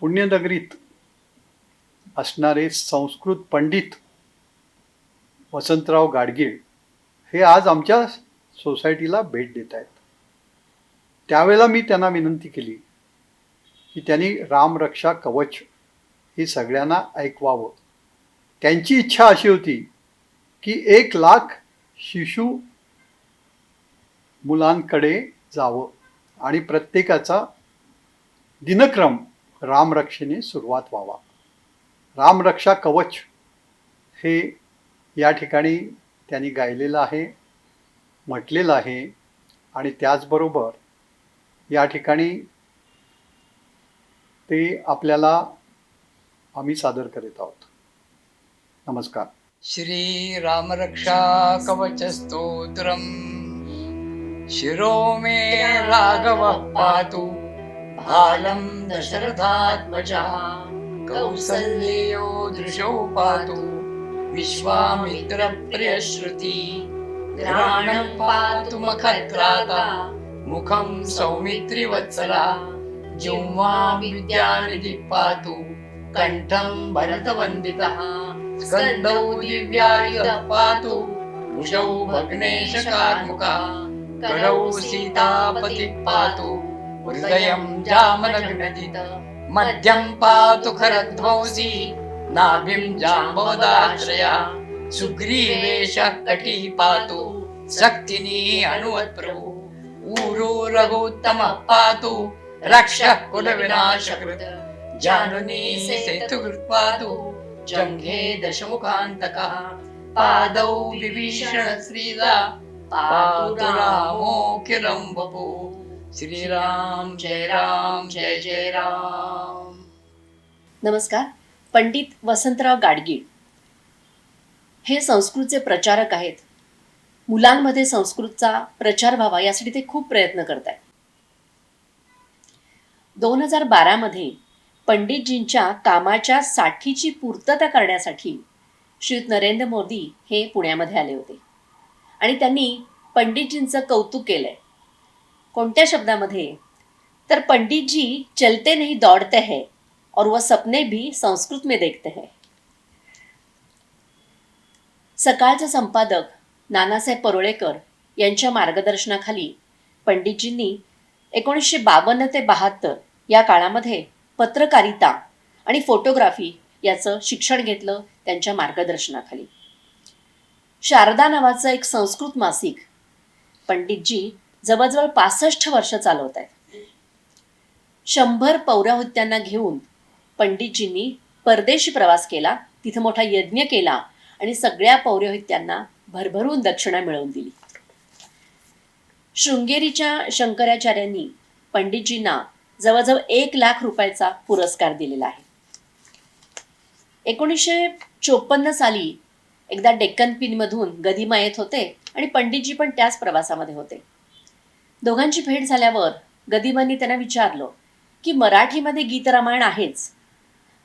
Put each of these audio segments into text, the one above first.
पुण्यनगरीत असणारे संस्कृत पंडित वसंतराव गाडगीळ हे आज आमच्या सोसायटीला भेट देत आहेत. त्यावेळेला मी त्यांना विनंती केली की त्यांनी रामरक्षा कवच हे सगळ्यांना ऐकवावं. त्यांची इच्छा अशी होती की एक लाख शिशु मुलांकडे जावं आणि प्रत्येकाचा दिनक्रम रामरक्षेने सुरुवात व्हावा. रामरक्षा कवच हे या ठिकाणी त्यांनी गायलेलं आहे म्हटलेलं आहे आणि त्याचबरोबर या ठिकाणी ते आपल्याला आम्ही सादर करीत आहोत. नमस्कार. श्री रामरक्षा कवच स्तोत्रम. शिरो मे राघव पातू। आलं दशरथात्मजः। कौसल्यो दृशौ पातु। विश्वामित्रप्रियश्रुति। घ्राणं पातु मखत्राता मुखं सौमित्रिवत्सला। जिह्वा विद्यानिधिः पातु। कण्ठं भरतवन्दितः। स्कन्दौ दिव्यायुध पातु। भुजौ भग्नेशकार्मुकः करौ सीतापतिः पातु हृदयं जामनग्नदित मध्यं पातु खरध्वंसी नाभिं जाम्बवदाश्रया सुग्रीवेशः कटी पातु शक्तिनी अनुवत्प्रभु ऊरो रघुत्तमः पातु रक्षः कुलविनाशकृत जानुनी सेतुकृत् पातु जङ्घे दशमुखान्तकः पादौ विभीषण श्रीदा पातु रामोऽखिलं वपुः श्रीराम जय राम जय जय राम. नमस्कार पंडित वसंतराव गाडगीळ. हे संस्कृतचे प्रचारक आहेत. मुलांमध्ये संस्कृतचा प्रचार व्हावा यासाठी ते खूप प्रयत्न करत आहेत दोन हजार बारामध्ये पंडितजींच्या कामाच्या साठीची पूर्तता करण्यासाठी श्री नरेंद्र मोदी हे पुण्यामध्ये आले होते. आणि त्यांनी पंडितजींचं कौतुक केलंय. कोणत्या शब्दामध्ये? तर पंडित जी चलते नहीं दौड़ते हैं और वह सपने भी संस्कृत में देखते हैं. सकाळचे संपादक नानासाहेब परोळेकर यांच्या मार्गदर्शनाखाली पंडितजींनी एकोणीसशे बावन्न ते बहात्तर या काळामध्ये पत्रकारिता आणि फोटोग्राफी याचं शिक्षण घेतलं त्यांच्या मार्गदर्शनाखाली. शारदा नावाचं एक संस्कृत मासिक पंडितजी जवळजवळ पासष्ट वर्ष चालवत आहेत. शंभर पौराहुत्यांना घेऊन पंडितजींनी परदेशी प्रवास केला तिथं मोठा यज्ञ केला आणि सगळ्या पौरोहित्यांना भरभरून दक्षिणा मिळवून दिली. शृंगेरीच्या शंकराचार्यांनी पंडितजींना जवळजवळ एक लाख रुपयाचा पुरस्कार दिलेला आहे. एकोणीसशे चोपन्न साली एकदा डेक्कन पिनमधून गदिमा येत होते आणि पंडितजी पण त्याच प्रवासामध्ये होते. दोघांची भेट झाल्यावर गदिमांनी त्यांना विचारलं की मराठीमध्ये गीतरामायण आहेच.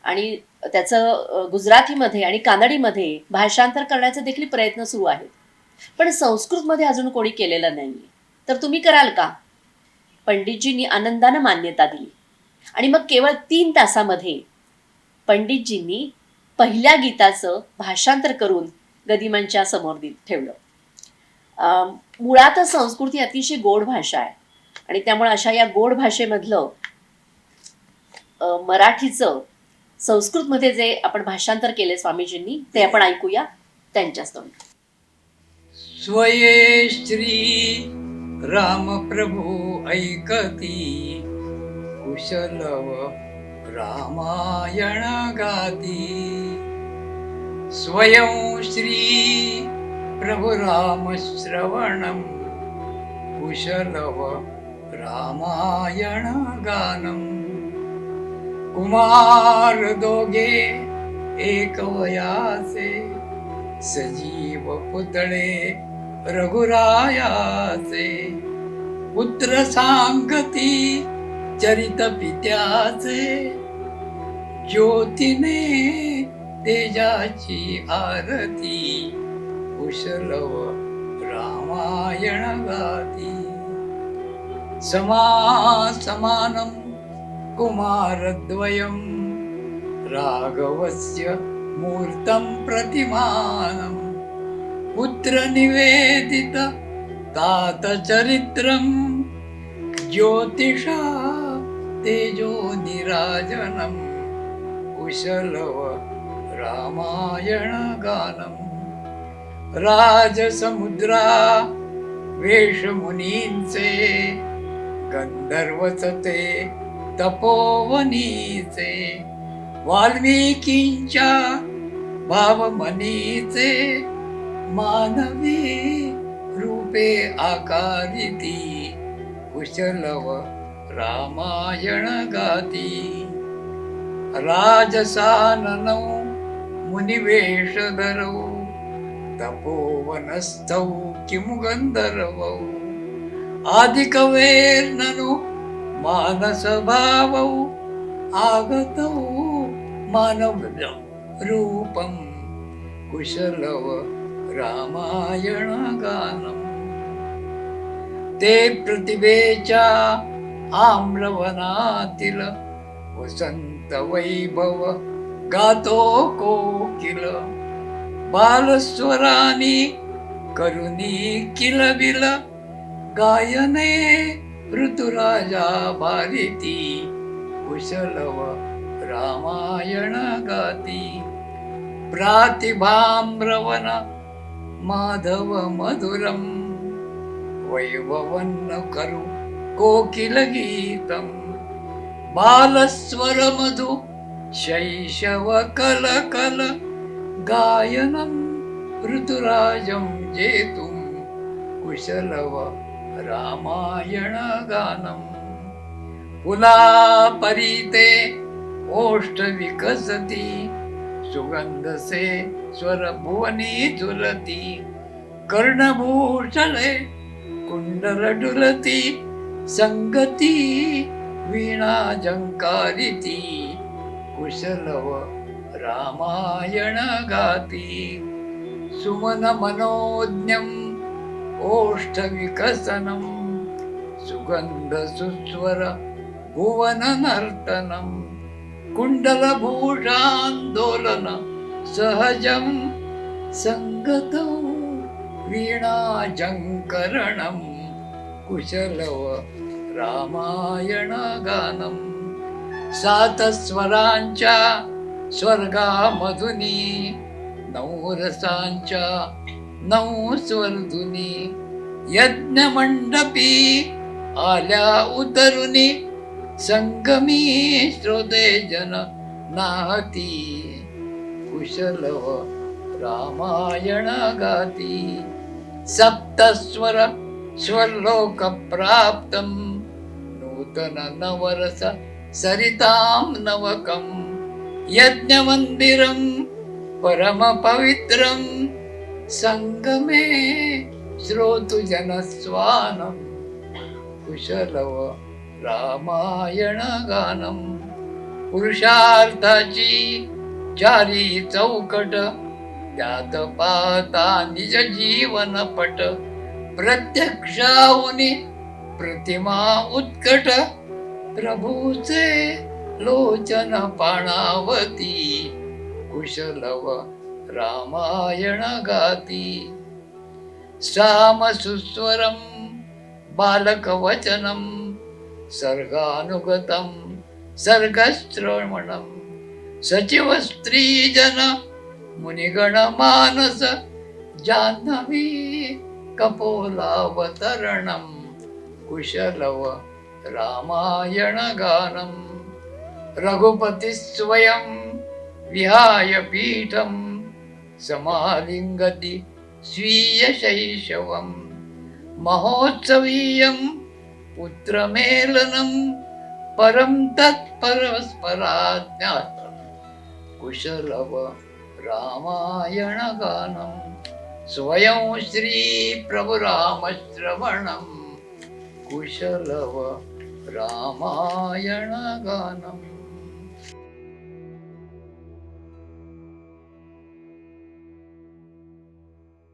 आणि त्याचं गुजरातीमध्ये आणि कानडीमध्ये भाषांतर करण्याचे देखील प्रयत्न सुरू आहेत. पण संस्कृतमध्ये अजून कोणी केलेलं नाही तर तुम्ही कराल का? पंडितजींनी आनंदानं मान्यता दिली. आणि मग केवळ तीन तासामध्ये पंडितजींनी पहिल्या गीताचं भाषांतर करून गदिमांच्या समोर दि ठेवलं. मुळातच संस्कृत ही अतिशय गोड भाषा आहे. आणि त्यामुळे अशा या गोड भाषेमधलं मराठीचं संस्कृतमध्ये जे आपण भाषांतर केले स्वामीजींनी ते आपण ऐकूया त्यांच्याच स्वये श्री रामप्रभू ऐकती. कुशलव रामायण गाती. स्वयं श्री प्रभुरामश्रवणं कुशलव रामायण गानम कुमार दोघे एकवयाचे सजीव पुतळे रघुरायाचे पुत्र सांगती चरित पित्याचे। ज्योतीने तेजाची आरती कुशलव रामायण गाती समा समानम कुमारद्वयं राघवस्य मूर्तं प्रतिमानं। पुत्रनिवेदित तातचरित्रं ज्योतिषा तेजो निराजनं कुशलव रामायणगानम् राजसमुद्रा वेशमुनींचे गंधर्वचते तपोवनीचे वाल्मिकींच्या भावमनीचे मानवी रूपे आकारिती कुशलव रामायण गाती. राजसाननौ मुनिवेशधरौ तपोवनस्थौ किं गन्धर्वौ आदिकवेर्ननु मानसभावौ आगतौ मानव रूपं कुशलव रामायणगानम् ते प्रतिभेच्या आम्रवनातील वसंत वैभव गातो कोकिल बालस्वरानी करुणी किलबिल गायने ऋतुराजा भारिती कुशलव रामायण गाती। प्रातिभाम्रवन माधव मधुरम वैभवन्न करू कोकिल गीतम। बालस्वर गायनं ऋतुराजं जेतुं कुशलव रामायण पुला पुलापरीते ओष्ठ विकसति सुगन्धसे स्वरभुवनी झुलति कर्णभूषणे कुण्डलडुलति सङ्गती वीणा जङ्कारिति कुशलव रामायण गाती. सुमन मनोज्ञम ओष्ठ विकसनम सुगंध सुस्वर भुवन नर्तनं कुण्डलभूषान्दोलन सहजं सङ्गतौ वीणाजङ्करणं कुशलव रामायण गानम् सातस्वरांच्या स्वर्गामधुनी नऊ रसांच्या नऊ स्वर्धुनी यज्ञमंडपी आल्या उतरुनी संगमी श्रोते जन नाहती कुशल रामायण गाती सप्तस्वर स्वरलोक प्राप्तं नूतन नवरस सरितां नवकम्। यज्ञमन्दिरं परमपवित्रं सङ्गमे श्रोतुजनस्वानं कुशलव रामायणगानं पुरुषार्थाची चारी चौकट त्यात पाहता निज जीवनपट प्रत्यक्षाहुनी प्रतिमा उत्कट प्रभूचे लोचन पाणावती कुशलव रामायण गाती। सामसुस्वरं बालकवचनं सर्गानुगतं सर्गश्रवणं सचिवस्त्रीजन मुनिगणमानस जाह्नवी कपोलावतरणं कुशलव रामायणगानम् रघुपती स्वयं विहाय पीठम समालिंगती स्वीय स्वीयशैशवं महोत्सवीयं पुत्रमेलनं परं तत्परस्पराज्ञातं कुशलव रामायणगानं स्वयं श्रीप्रभुरामश्रवणं। कुशलव रामायणगानम्